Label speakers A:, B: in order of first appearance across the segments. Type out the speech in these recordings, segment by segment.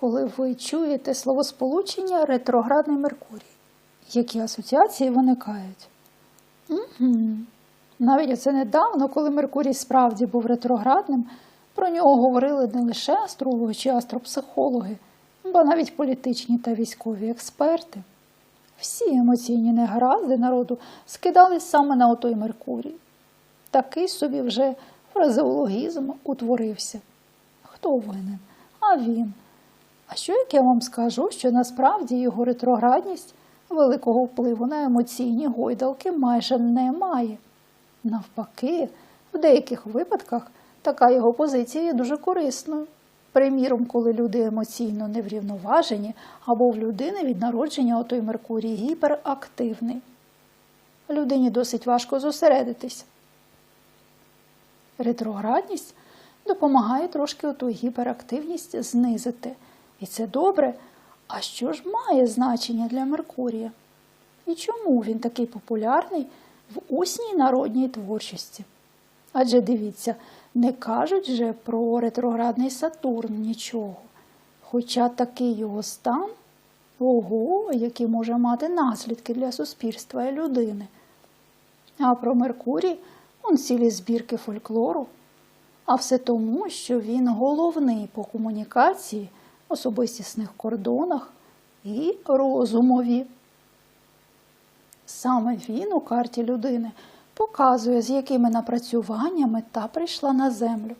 A: коли ви чуєте словосполучення ретроградний Меркурій? Які асоціації виникають? Угу. Навіть оце недавно, коли Меркурій справді був ретроградним, про нього говорили не лише астрологи чи астропсихологи, бо навіть політичні та військові експерти. Всі емоційні негаразди народу скидали саме на отой Меркурій. Такий собі вже фразеологізм утворився. Хто винен? А він. А що як я вам скажу, що насправді його ретроградність великого впливу на емоційні гойдалки майже не має? Навпаки, в деяких випадках така його позиція є дуже корисною. Приміром, коли люди емоційно неврівноважені, або в людини від народження отой Меркурій гіперактивний. Людині досить важко зосередитись. Ретроградність допомагає трошки оту гіперактивність знизити. І це добре. А що ж має значення для Меркурія? І чому він такий популярний в усній народній творчості? Адже дивіться, не кажуть же про ретроградний Сатурн нічого. Хоча такий його стан, ого, який може мати наслідки для суспільства і людини. А про Меркурій он цілі збірки фольклору. А все тому, що він головний по комунікації, особистісних кордонах і розумові. Саме він у карті людини показує, з якими напрацюваннями та прийшла на землю,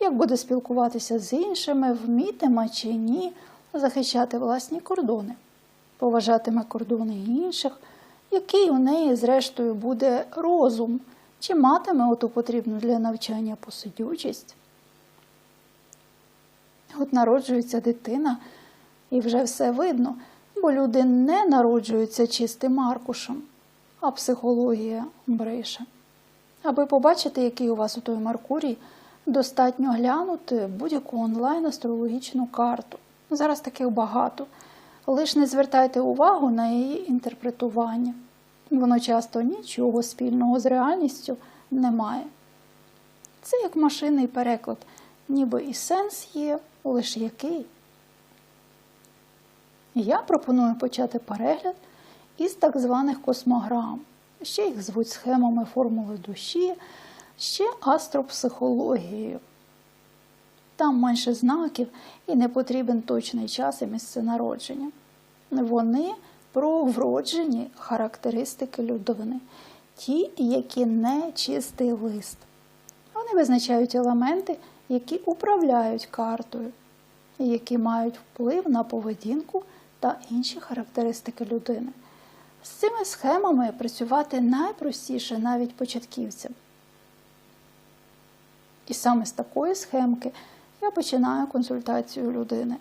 A: як буде спілкуватися з іншими, вмітиме чи ні, захищати власні кордони, поважатиме кордони інших, який у неї, зрештою, буде розум, чи матиме оту потрібну для навчання посидючість. От народжується дитина, і вже все видно, бо люди не народжуються чистим аркушем, а психологія бреше. Аби побачити, який у вас у той Меркурій, достатньо глянути будь-яку онлайн-астрологічну карту. Зараз таких багато. Лиш не звертайте увагу на її інтерпретування. Воно часто нічого спільного з реальністю не має. Це як машинний переклад, ніби і сенс є, лише який. Я пропоную почати перегляд із так званих космограм. Ще їх звуть схемами формули душі, ще астропсихологією. Там менше знаків і не потрібен точний час і місце народження. Вони про вроджені характеристики людини, ті, які не чистий лист. Вони визначають елементи, які управляють картою, і які мають вплив на поведінку та інші характеристики людини. З цими схемами працювати найпростіше навіть початківцям. І саме з такої схемки я починаю консультацію людини.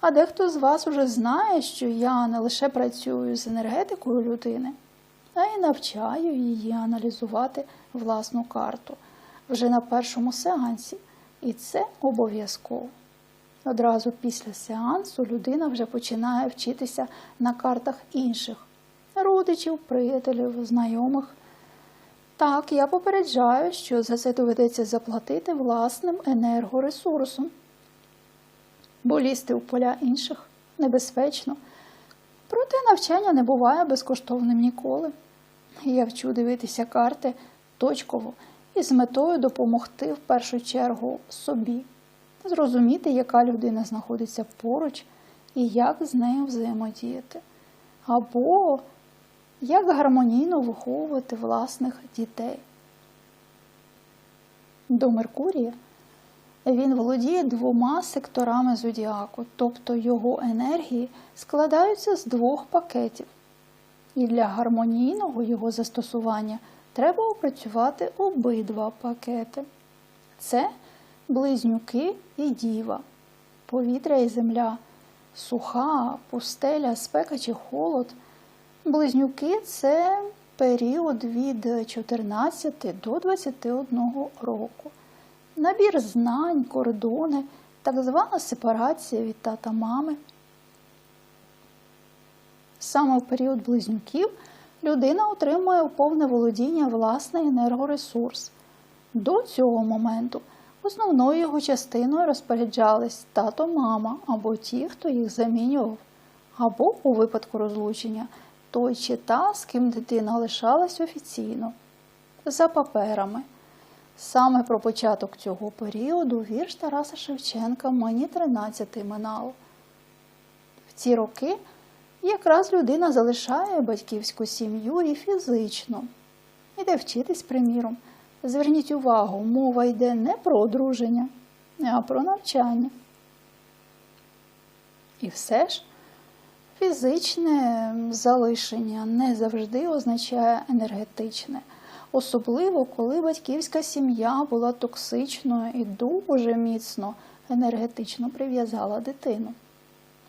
A: А дехто з вас уже знає, що я не лише працюю з енергетикою людини, а й навчаю її аналізувати власну карту вже на першому сеансі. І це обов'язково. Одразу після сеансу людина вже починає вчитися на картах інших родичів, приятелів, знайомих. Так, я попереджаю, що за це доведеться заплатити власним енергоресурсом, бо лізти в поля інших небезпечно. Проте навчання не буває безкоштовним ніколи. Я вчу дивитися карти точково і з метою допомогти в першу чергу собі, зрозуміти, яка людина знаходиться поруч і як з нею взаємодіяти. Або як гармонійно виховувати власних дітей. До Меркурія він володіє двома секторами зодіаку, тобто його енергії складаються з двох пакетів. І для гармонійного його застосування треба опрацювати обидва пакети. Це близнюки і діва, повітря і земля, суха, пустеля, спека чи холод. Близнюки це період від 14 до 21 року. Набір знань, кордони, так звана сепарація від тата мами. Саме в період близнюків людина отримує повне володіння власний енергоресурс. До цього моменту Основною його частиною розпоряджались тато, мама або ті, хто їх замінював, або у випадку розлучення той чи та, з ким дитина лишалась офіційно, за паперами. Саме про початок цього періоду вірш Тараса Шевченка мені 13 минало. В ці роки якраз людина залишає батьківську сім'ю і фізично. Іде вчитись, приміром. Зверніть увагу, мова йде не про одруження, а про навчання. І все ж фізичне залишення не завжди означає енергетичне, особливо коли батьківська сім'я була токсичною і дуже міцно енергетично прив'язала дитину.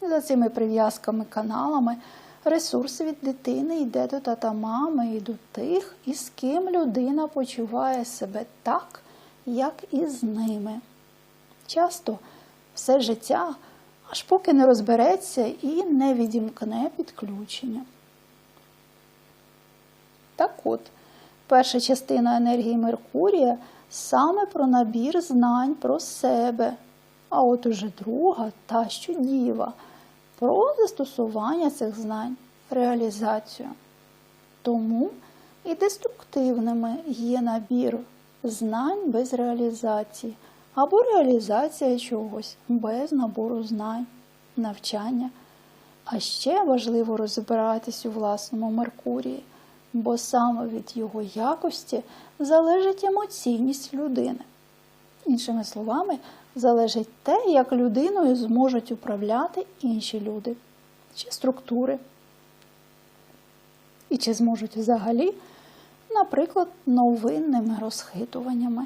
A: За цими прив'язками каналами ресурс від дитини йде до тата мами і до тих, із ким людина почуває себе так, як і з ними. Часто все життя, аж поки не розбереться і не відімкне підключення. Так от, перша частина енергії Меркурія саме про набір знань про себе, а от уже друга та що діва, про застосування цих знань, реалізацію. Тому і деструктивними є набір знань без реалізації, або реалізація чогось без набору знань, навчання. А ще важливо розбиратись у власному Меркурії, бо саме від його якості залежить емоційність людини. Іншими словами, залежить те, як людиною зможуть управляти інші люди чи структури. І чи зможуть взагалі, наприклад, новинними розхитуваннями.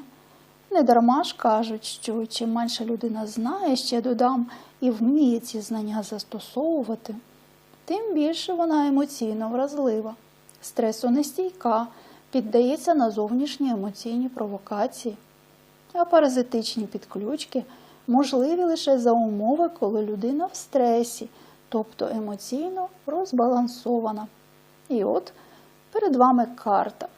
A: Недарма ж кажуть, що чим менше людина знає, ще додам і вміє ці знання застосовувати, тим більше вона емоційно вразлива, стресонестійка, піддається на зовнішні емоційні провокації, а паразитичні підключки можливі лише за умови, коли людина в стресі, тобто емоційно розбалансована. І от перед вами карта.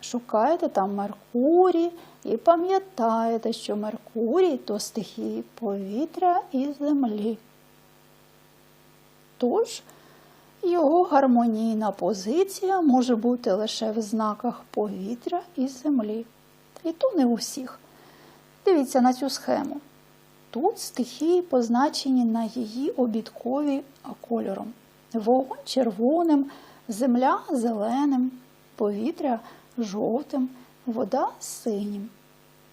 A: Шукаєте там Меркурій і пам'ятаєте, що Меркурій то стихії повітря і землі. Тож, його гармонійна позиція може бути лише в знаках повітря і землі. І то не у всіх. Дивіться на цю схему. Тут стихії позначені на її обідкові кольором. Вогонь червоним, земля зеленим, повітря жовтим, вода синім.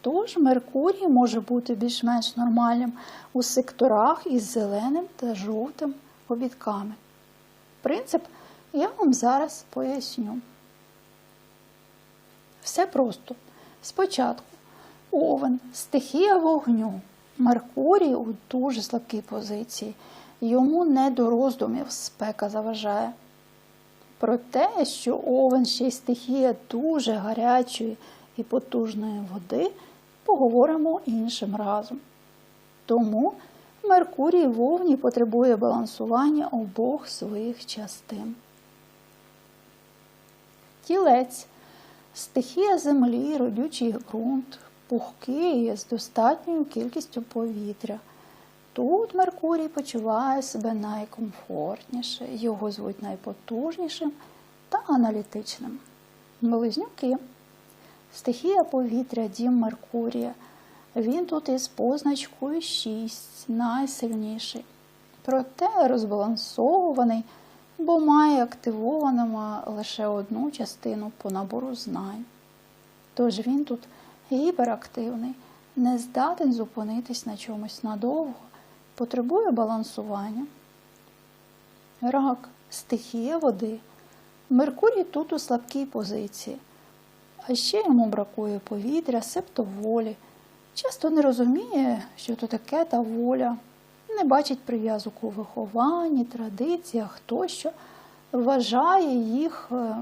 A: Тож Меркурій може бути більш-менш нормальним у секторах із зеленим та жовтим обідками. Принцип я вам зараз поясню. Все просто. Спочатку овен, стихія вогню. Меркурій у дуже слабкій позиції. Йому не до роздумів спека заважає. Про те, що овен ще й стихія дуже гарячої і потужної води, поговоримо іншим разом. Тому Меркурій в потребує балансування обох своїх частин. Тілець стихія землі, родючий ґрунт, пухкий з достатньою кількістю повітря. Тут Меркурій почуває себе найкомфортніше, його звуть найпотужнішим та аналітичним. Близнюки. Стихія повітря, дім Меркурія. Він тут із позначкою 6, найсильніший. Проте розбалансований, бо має активованому лише одну частину по набору знань. Тож він тут гіперактивний, не здатен зупинитись на чомусь надовго потребує балансування. Рак, стихія води. Меркурій тут у слабкій позиції, а ще йому бракує повітря, себто волі. Часто не розуміє, що то таке та воля, не бачить прив'язок у вихованні, традиціях тощо, вважає їх е,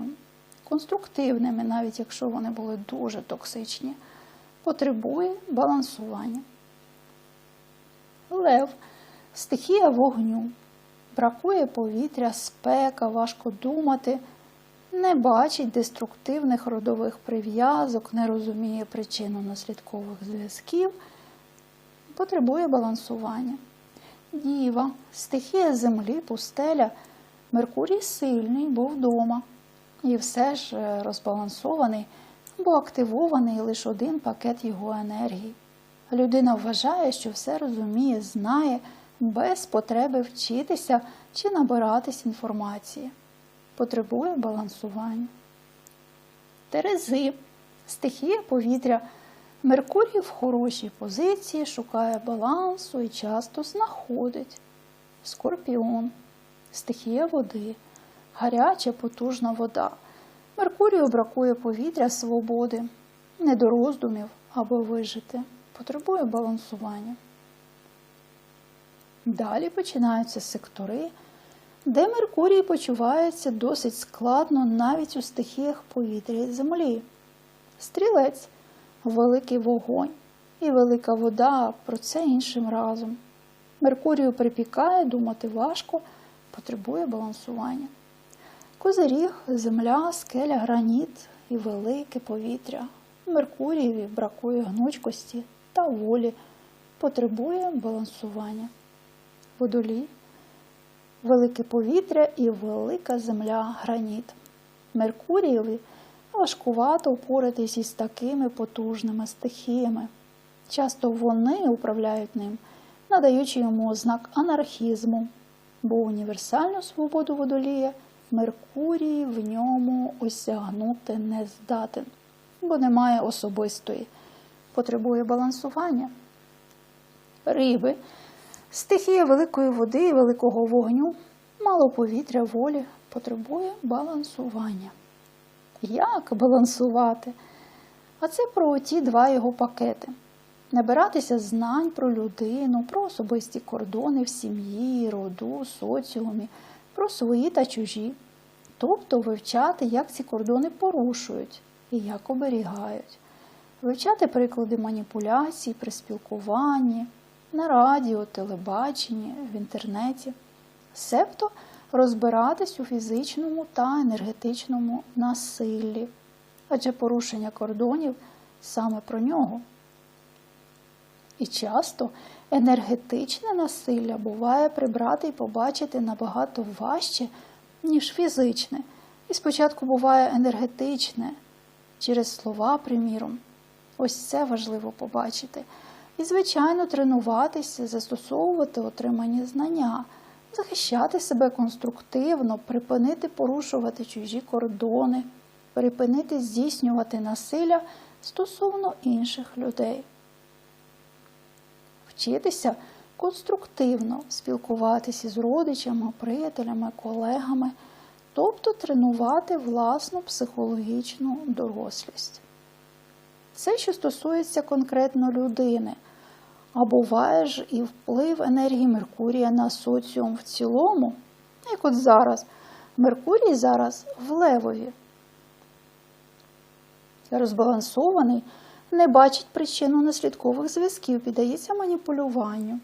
A: конструктивними, навіть якщо вони були дуже токсичні, потребує балансування. Лев, стихія вогню. Бракує повітря, спека, важко думати, не бачить деструктивних родових прив'язок, не розуміє причину наслідкових зв'язків потребує балансування. Діва, стихія землі, пустеля. Меркурій сильний, був вдома. І все ж е, розбалансований, бо активований лише один пакет його енергії. Людина вважає, що все розуміє, знає, без потреби вчитися чи набиратись інформації. Потребує балансування. Терези, стихія повітря. Меркурій в хорошій позиції шукає балансу і часто знаходить. Скорпіон, стихія води, гаряча потужна вода. Меркурію бракує повітря свободи, не до роздумів аби вижити. Потребує балансування. Далі починаються сектори, де Меркурій почувається досить складно навіть у стихіях повітря і землі. Стрілець великий вогонь і велика вода, про це іншим разом. Меркурію припікає, думати важко, потребує балансування. Козиріг, земля, скеля, граніт і велике повітря. Меркурієві бракує гнучкості та волі, потребує балансування. Водолій, велике повітря і велика земля, граніт. Меркурієві важкувато впоратись із такими потужними стихіями. Часто вони управляють ним, надаючи йому ознак анархізму, бо універсальну свободу водолія Меркурій в ньому осягнути не здатен, бо немає особистої, потребує балансування. Риби, стихія великої води і великого вогню, мало повітря волі, потребує балансування. Як балансувати? А це про ті два його пакети. Набиратися знань про людину, про особисті кордони в сім'ї, роду, соціумі, про свої та чужі. Тобто вивчати, як ці кордони порушують і як оберігають, вивчати приклади маніпуляцій при спілкуванні, на радіо, телебаченні, в інтернеті, себто розбиратись у фізичному та енергетичному насиллі, адже порушення кордонів саме про нього. І часто енергетичне насилля буває прибрати і побачити набагато важче, ніж фізичне. І спочатку буває енергетичне, через слова, приміром. Ось це важливо побачити. І, звичайно, тренуватися, застосовувати отримані знання, захищати себе конструктивно, припинити порушувати чужі кордони, припинити здійснювати насилля стосовно інших людей. Вчитися конструктивно спілкуватися з родичами, приятелями, колегами, тобто тренувати власну психологічну дорослість. Це, що стосується конкретно людини, а буває ж і вплив енергії Меркурія на соціум в цілому, як от зараз. Меркурій зараз в левові. Розбалансований, не бачить причину наслідкових зв'язків, піддається маніпулюванню.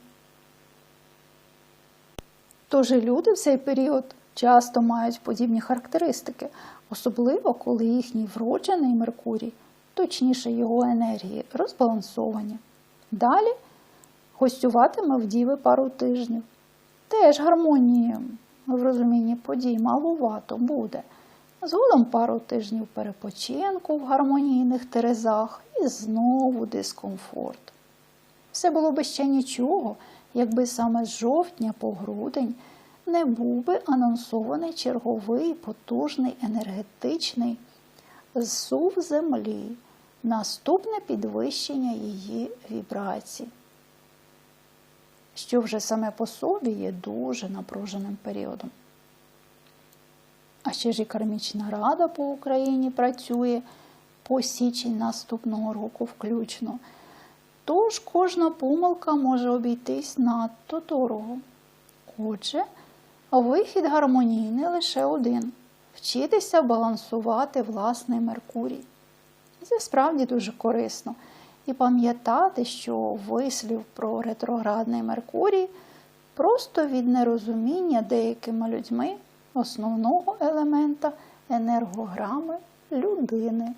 A: Тож і люди в цей період часто мають подібні характеристики, особливо коли їхній вроджений Меркурій, точніше його енергії, розбалансовані. Далі гостюватиме в Діви пару тижнів. Теж гармонії в розумінні подій малувато буде. Згодом пару тижнів перепочинку в гармонійних терезах і знову дискомфорт. Все було би ще нічого, якби саме з жовтня по грудень не був би анонсований черговий потужний енергетичний зсув землі, наступне підвищення її вібрацій, що вже саме по собі є дуже напруженим періодом. А ще ж і кармічна рада по Україні працює по січень наступного року включно. Тож кожна помилка може обійтись надто дорого. Отже, вихід гармонійний лише один вчитися балансувати власний Меркурій. Це справді дуже корисно. І пам'ятати, що вислів про ретроградний Меркурій просто від нерозуміння деякими людьми основного елемента енергограми людини.